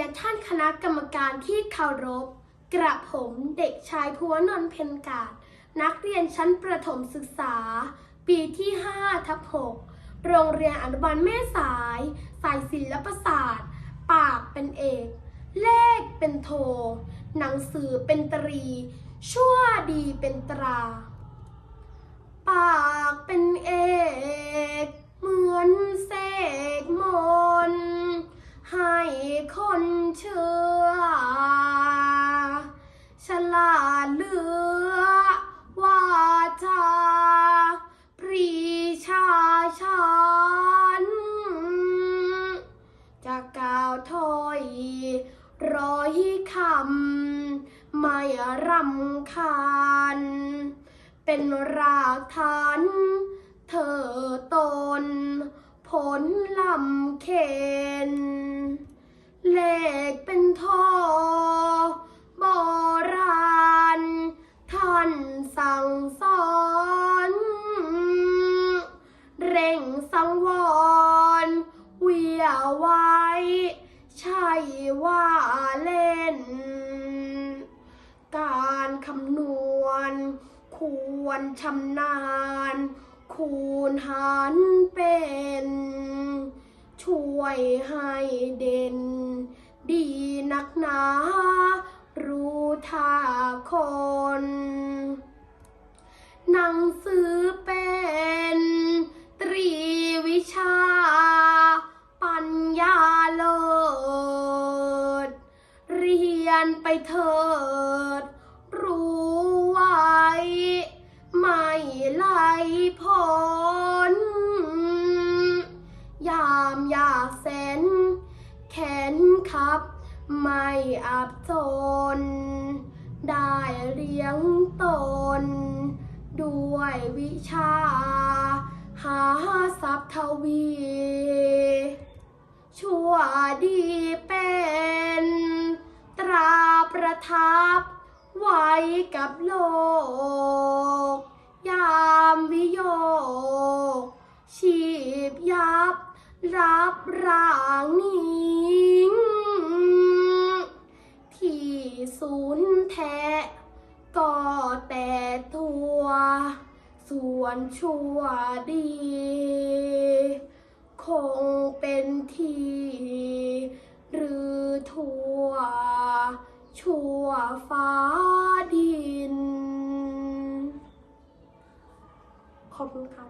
ยนท่านคณะกรรมการที่เคารพ กระผมเด็กชายภูวนนท์เพนกาดนักเรียนชั้นประถมศึกษา ปีที่5ทับ6โรงเรียนอนุบาลแม่สาย สายศิลปศาสตร์ ปากเป็นเอก เลขเป็นโท หนังสือเป็นตรี ชั่วดีเป็นตรา ปากเป็นเอก เหมือนส ร้อยคำไม่รำคาญ เป็นรากฐานเธอตนผลลำเคน ว่าเล่น การคำนวณ ควรชำนาญ คูณหารเป็น ช่วยให้เด่น ดีนักหนา รู้ท่าคน หนังสือเป็น รียนไปเถิด รู้ไว้ ไม่ไล่พ้นยามอยากเส้นแขนขับ ไม่อับจน ได้เลี้ยงตน ด้วยวิชา หาทรัพย์ทวี ชั่วดี ทับไว้กับโลก ยามวิโยกชีพยับรับร่างนิ่ง ที่ศูนย์แท้ก็แต่ตัว ส่วนชั่วดี คงเป็นทีหรือทั่ว ชั่วฟ้าดิน ขอบคุณครับ